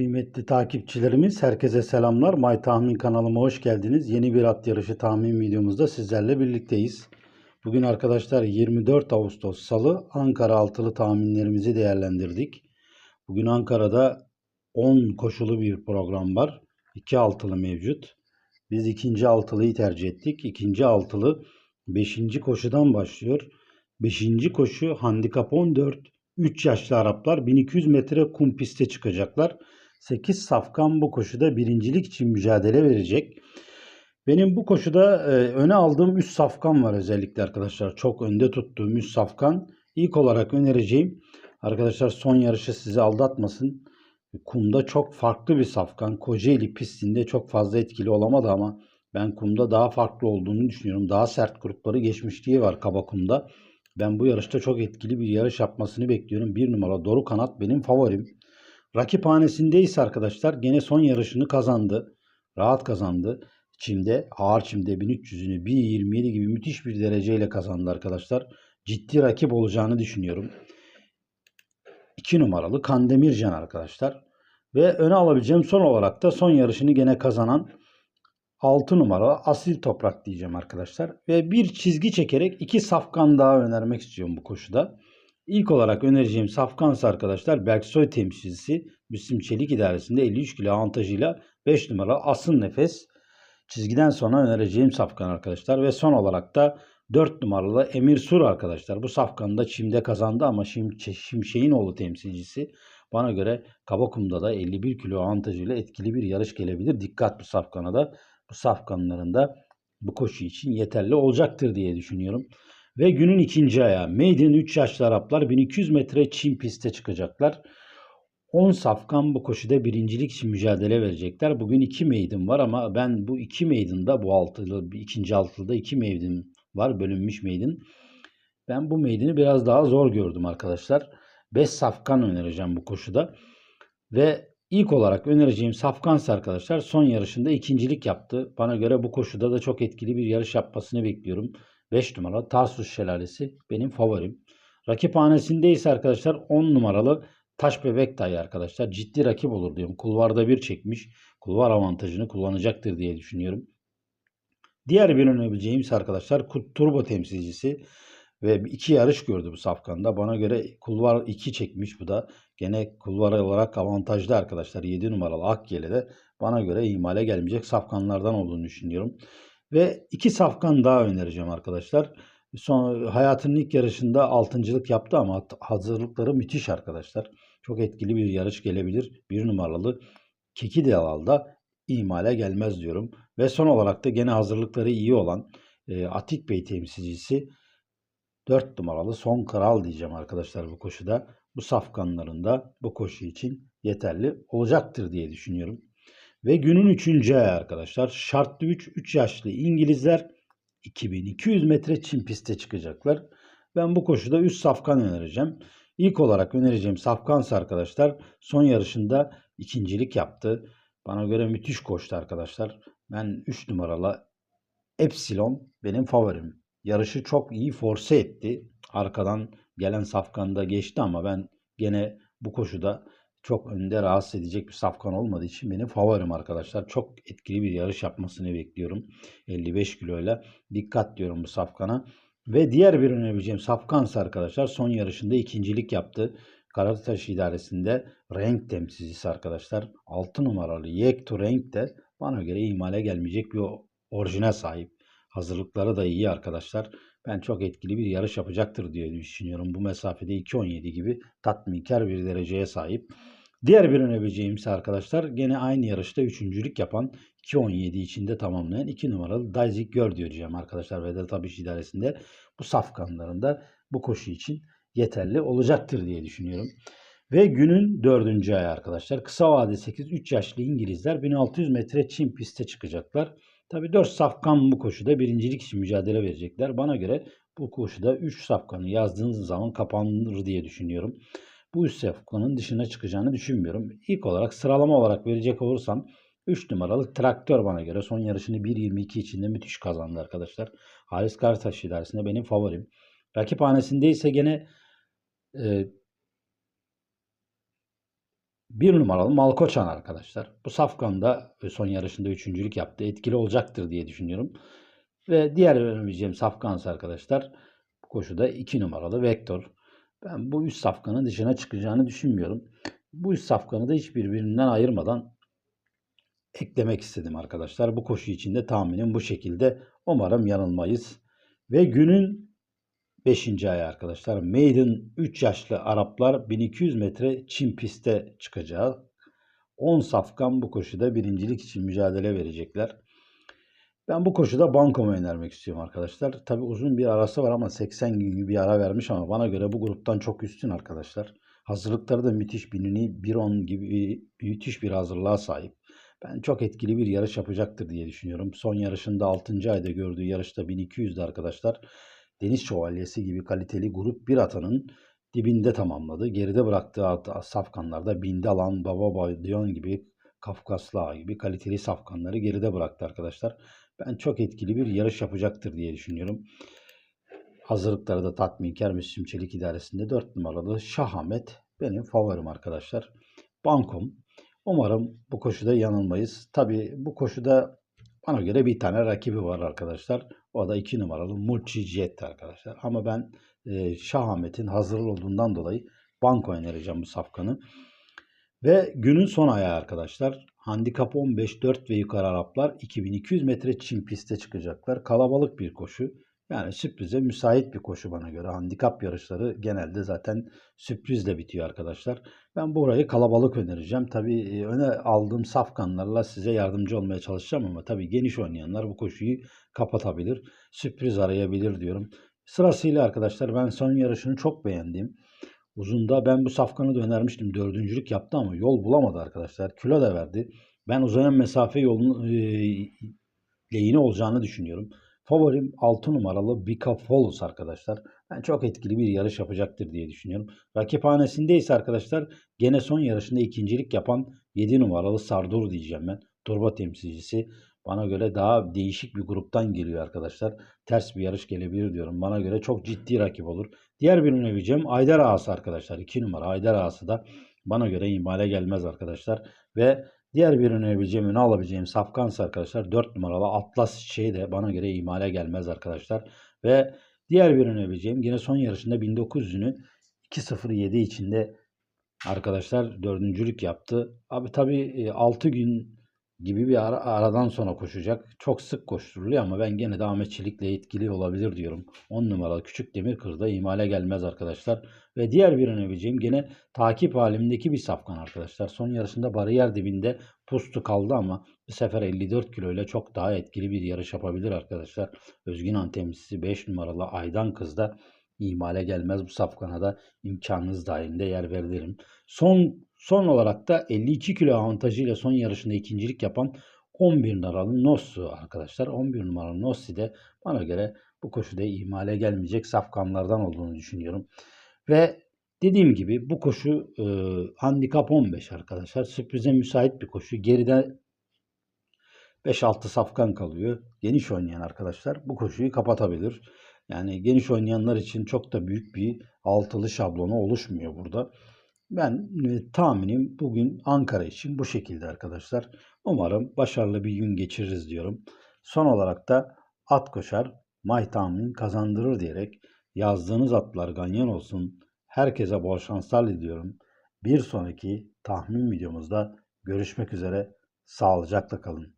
Kıymetli takipçilerimiz herkese selamlar. May Tahmin kanalıma hoş geldiniz. Yeni bir at yarışı tahmin videomuzda sizlerle birlikteyiz. Bugün arkadaşlar 24 Ağustos Salı Ankara altılı tahminlerimizi değerlendirdik. Bugün Ankara'da 10 koşulu bir program var. 2 altılı mevcut. Biz ikinci altılıyı tercih ettik. İkinci altılı 5. koşudan başlıyor. 5. koşu handikap 14. 3 yaşlı Araplar 1200 metre kum piste çıkacaklar. 8 safkan bu koşuda birincilik için mücadele verecek. Benim bu koşuda e, öne aldığım 3 safkan var özellikle arkadaşlar. Çok önde tuttuğum 3 safkan. İlk olarak önereceğim. Arkadaşlar son yarışı sizi aldatmasın. Kumda çok farklı bir safkan. Kocaeli pistinde çok fazla etkili olamadı ama ben kumda daha farklı olduğunu düşünüyorum. Daha sert grupları geçmişliği var kaba kumda. Ben bu yarışta çok etkili bir yarış yapmasını bekliyorum. Bir numara Doru Kanat benim favorim. Rakip hanesindeyse arkadaşlar gene son yarışını kazandı. Rahat kazandı. Çimde ağır çimde 1300'ünü 1.27 gibi müthiş bir dereceyle kazandı arkadaşlar. Ciddi rakip olacağını düşünüyorum. 2 numaralı Kandemircan arkadaşlar. Ve öne alabileceğim son olarak da son yarışını gene kazanan 6 numara asil toprak diyeceğim arkadaşlar. Ve bir çizgi çekerek iki safkan daha önermek istiyorum bu koşuda. İlk olarak önereceğim safkansa arkadaşlar Berksoy temsilcisi Müslim Çelik idaresinde 53 kilo avantajıyla 5 numara asın nefes çizgiden sonra önereceğim safkan arkadaşlar. Ve son olarak da 4 numaralı Emir Sur arkadaşlar. Bu safkanı da çimde kazandı ama Şim, Şimşek'in oğlu temsilcisi. Bana göre Kabakum'da da 51 kilo avantajıyla etkili bir yarış gelebilir. Dikkat bu safkana da bu safkanların da bu koşu için yeterli olacaktır diye düşünüyorum. Ve günün ikinci ayağı Maiden 3 yaşlı Araplar 1200 metre çim piste çıkacaklar. 10 safkan bu koşuda birincilik için mücadele verecekler. Bugün 2 maiden var ama ben bu 2 maiden'da bu altılı, ikinci altılıda 2 maiden var bölünmüş maiden. Ben bu maiden'i biraz daha zor gördüm arkadaşlar. 5 safkan önereceğim bu koşuda. Ve İlk olarak önereceğim Safkans arkadaşlar son yarışında ikincilik yaptı. Bana göre bu koşuda da çok etkili bir yarış yapmasını bekliyorum. 5 numara Tarsus Şelalesi benim favorim. Rakip hanesinde ise arkadaşlar 10 numaralı Taş Bebek Dayı arkadaşlar. Ciddi rakip olur diyorum. Kulvarda bir çekmiş. Kulvar avantajını kullanacaktır diye düşünüyorum. Diğer bir önerebileceğim ise arkadaşlar Kut Turbo temsilcisi ve iki yarış gördü bu safkanda. Bana göre kulvar 2 çekmiş bu da. Gene kulvar olarak avantajlı arkadaşlar. 7 numaralı Akgele de bana göre ihmale gelmeyecek safkanlardan olduğunu düşünüyorum. Ve iki safkan daha önereceğim arkadaşlar. Son hayatının ilk yarışında altıncılık yaptı ama hazırlıkları müthiş arkadaşlar. Çok etkili bir yarış gelebilir. Bir numaralı Keki Delal'da ihmale gelmez diyorum. Ve son olarak da gene hazırlıkları iyi olan e, Atik Bey temsilcisi 4 numaralı son kral diyeceğim arkadaşlar bu koşuda. Bu safkanlarında bu koşu için yeterli olacaktır diye düşünüyorum. Ve günün 3. ayı arkadaşlar. Şartlı 3, 3 yaşlı İngilizler 2200 metre çim piste çıkacaklar. Ben bu koşuda 3 safkan önereceğim. İlk olarak önereceğim safkansa arkadaşlar son yarışında ikincilik yaptı. Bana göre müthiş koştu arkadaşlar. Ben 3 numaralı Epsilon benim favorim yarışı çok iyi force etti. Arkadan gelen safkanda geçti ama ben gene bu koşuda çok önde rahatsız edecek bir safkan olmadığı için benim favorim arkadaşlar. Çok etkili bir yarış yapmasını bekliyorum. 55 kiloyla dikkat diyorum bu safkana. Ve diğer bir önerebileceğim safkansa arkadaşlar son yarışında ikincilik yaptı. Karataş idaresinde renk temsilcisi arkadaşlar. 6 numaralı Yektu Renk de bana göre ihmale gelmeyecek bir orijine sahip. Hazırlıkları da iyi arkadaşlar. Ben çok etkili bir yarış yapacaktır diye düşünüyorum. Bu mesafede 2.17 gibi tatminkar bir dereceye sahip. Diğer bir önebileceğim ise arkadaşlar gene aynı yarışta üçüncülük yapan 2.17 içinde tamamlayan 2 numaralı Daizik Gör diyeceğim arkadaşlar Vedat Abiş idaresinde bu safkanlarında bu koşu için yeterli olacaktır diye düşünüyorum. Ve günün dördüncü ayı arkadaşlar. Kısa vade 8-3 yaşlı İngilizler 1600 metre çim piste çıkacaklar. Tabi 4 safkan bu koşuda birincilik için mücadele verecekler. Bana göre bu koşuda 3 safkanı yazdığınız zaman kapanır diye düşünüyorum. Bu 3 safkanın dışına çıkacağını düşünmüyorum. İlk olarak sıralama olarak verecek olursam 3 numaralı traktör bana göre son yarışını 1.22 içinde müthiş kazandı arkadaşlar. Halis Kartaş idaresinde benim favorim. Rakip hanesinde ise gene e, bir numaralı Malkoçan arkadaşlar. Bu safkanda ve son yarışında üçüncülük yaptı. Etkili olacaktır diye düşünüyorum. Ve diğer önereceğim safkansı arkadaşlar bu koşuda 2 numaralı Vektor. Ben bu üst safkanın dışına çıkacağını düşünmüyorum. Bu üst safkanı da hiç birbirinden ayırmadan eklemek istedim arkadaşlar. Bu koşu içinde tahminim bu şekilde. Umarım yanılmayız. Ve günün 5. ayı arkadaşlar. Maiden 3 yaşlı Araplar 1200 metre çim pistte çıkacağı. 10 safkan bu koşuda birincilik için mücadele verecekler. Ben bu koşuda bankomu önermek istiyorum arkadaşlar. Tabi uzun bir arası var ama 80 gün gibi bir ara vermiş ama bana göre bu gruptan çok üstün arkadaşlar. Hazırlıkları da müthiş binini 1.10 gibi müthiş bir hazırlığa sahip. Ben çok etkili bir yarış yapacaktır diye düşünüyorum. Son yarışında 6. ayda gördüğü yarışta 1200'de arkadaşlar. Deniz Şövalyesi gibi kaliteli grup bir atanın dibinde tamamladı. Geride bıraktığı safkanlarda Bindalan, Baba Baydiyon gibi Kafkaslı gibi kaliteli safkanları geride bıraktı arkadaşlar. Ben çok etkili bir yarış yapacaktır diye düşünüyorum. Hazırlıkları da tatminkar Müslüm Çelik idaresinde 4 numaralı Şahmet benim favorim arkadaşlar. Bankom. Umarım bu koşuda yanılmayız. Tabi bu koşuda bana göre bir tane rakibi var arkadaşlar. O da 2 numaralı Multi Jet arkadaşlar. Ama ben e, Şahmet'in hazır olduğundan dolayı banko önereceğim bu safkanı. Ve günün son ayağı arkadaşlar. Handikap 15 4 ve yukarı Araplar 2200 metre çim piste çıkacaklar. Kalabalık bir koşu. Yani sürprize müsait bir koşu bana göre. Handikap yarışları genelde zaten sürprizle bitiyor arkadaşlar. Ben burayı kalabalık önereceğim. Tabii e, öne aldığım safkanlarla size yardımcı olmaya çalışacağım ama tabii geniş oynayanlar bu koşuyu kapatabilir. Sürpriz arayabilir diyorum. Sırasıyla arkadaşlar ben son yarışını çok beğendim. Uzunda ben bu safkanı da önermiştim. Dördüncülük yaptı ama yol bulamadı arkadaşlar. Kilo da verdi. Ben uzayan mesafe yolunun e, lehine olacağını düşünüyorum. Favorim 6 numaralı Bika Follows arkadaşlar. Ben çok etkili bir yarış yapacaktır diye düşünüyorum. Rakiphanesinde ise arkadaşlar gene son yarışında ikincilik yapan 7 numaralı Sardur diyeceğim ben. Turbo temsilcisi. Bana göre daha değişik bir gruptan geliyor arkadaşlar. Ters bir yarış gelebilir diyorum. Bana göre çok ciddi rakip olur. Diğer bir önereceğim Aydar Ağası arkadaşlar. 2 numara Aydar Ağası da bana göre ihmale gelmez arkadaşlar. Ve diğer bir önerebileceğim, öne alabileceğim Safkans arkadaşlar. 4 numaralı Atlas şey de bana göre ihmale gelmez arkadaşlar. Ve diğer bir önerebileceğim yine son yarışında 1900'ünü 2.07 içinde arkadaşlar dördüncülük yaptı. Abi tabii 6 gün gibi bir ara, aradan sonra koşacak. Çok sık koşturuluyor ama ben gene de Ahmet Çelik'le etkili olabilir diyorum. 10 numaralı Küçük Demir Kırda ihmale gelmez arkadaşlar. Ve diğer bir önebileceğim gene takip halimdeki bir safkan arkadaşlar. Son yarışında bariyer dibinde pustu kaldı ama bu sefer 54 kilo ile çok daha etkili bir yarış yapabilir arkadaşlar. Özgün Antemlisi 5 numaralı Aydan Kız'da ihmale gelmez bu safkana da imkanınız dahilinde yer veririm. Son son olarak da 52 kilo avantajıyla son yarışında ikincilik yapan 11 numaralı Nossu arkadaşlar. 11 numaralı Nossi de bana göre bu koşuda ihmale gelmeyecek safkanlardan olduğunu düşünüyorum. Ve dediğim gibi bu koşu e, handikap 15 arkadaşlar. Sürprize müsait bir koşu. Geride 5-6 safkan kalıyor. Geniş oynayan arkadaşlar bu koşuyu kapatabilir. Yani geniş oynayanlar için çok da büyük bir altılı şablonu oluşmuyor burada. Ben e, tahminim bugün Ankara için bu şekilde arkadaşlar. Umarım başarılı bir gün geçiririz diyorum. Son olarak da at koşar, may tahmin kazandırır diyerek yazdığınız atlar ganyan olsun. Herkese bol şanslar diliyorum. Bir sonraki tahmin videomuzda görüşmek üzere. Sağlıcakla kalın.